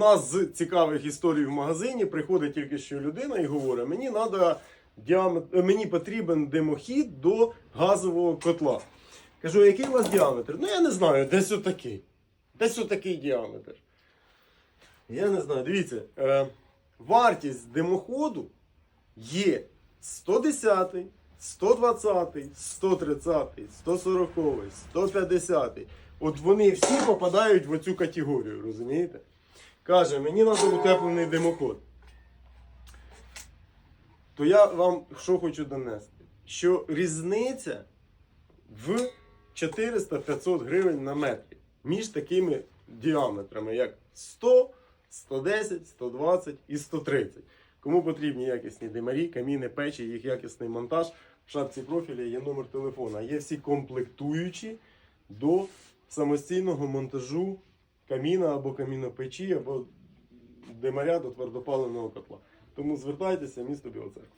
Нас з цікавих історій в магазині приходить тільки що людина і говорить: мені надо мені потрібен димохід до газового котла. Кажу, який у вас діаметр? Ну я не знаю, десь отакий. Десь отакий діаметр. Я не знаю. Дивіться, е, вартість димоходу є 110, 120, 130, 140, 150. От вони всі попадають в оцю категорію, розумієте? Каже, мені треба утеплений димоход. То я вам що хочу донести? Що різниця в 400-500 гривень на метрі між такими діаметрами, як 100, 110, 120 і 130. Кому потрібні якісні димарі, каміни, печі, їх якісний монтаж. В шапці профіля є номер телефона. Є всі комплектуючі до самостійного монтажу каміна або камінопечі, або демаря до твердопаленого котла. Тому звертайтеся, місто Білоцерква.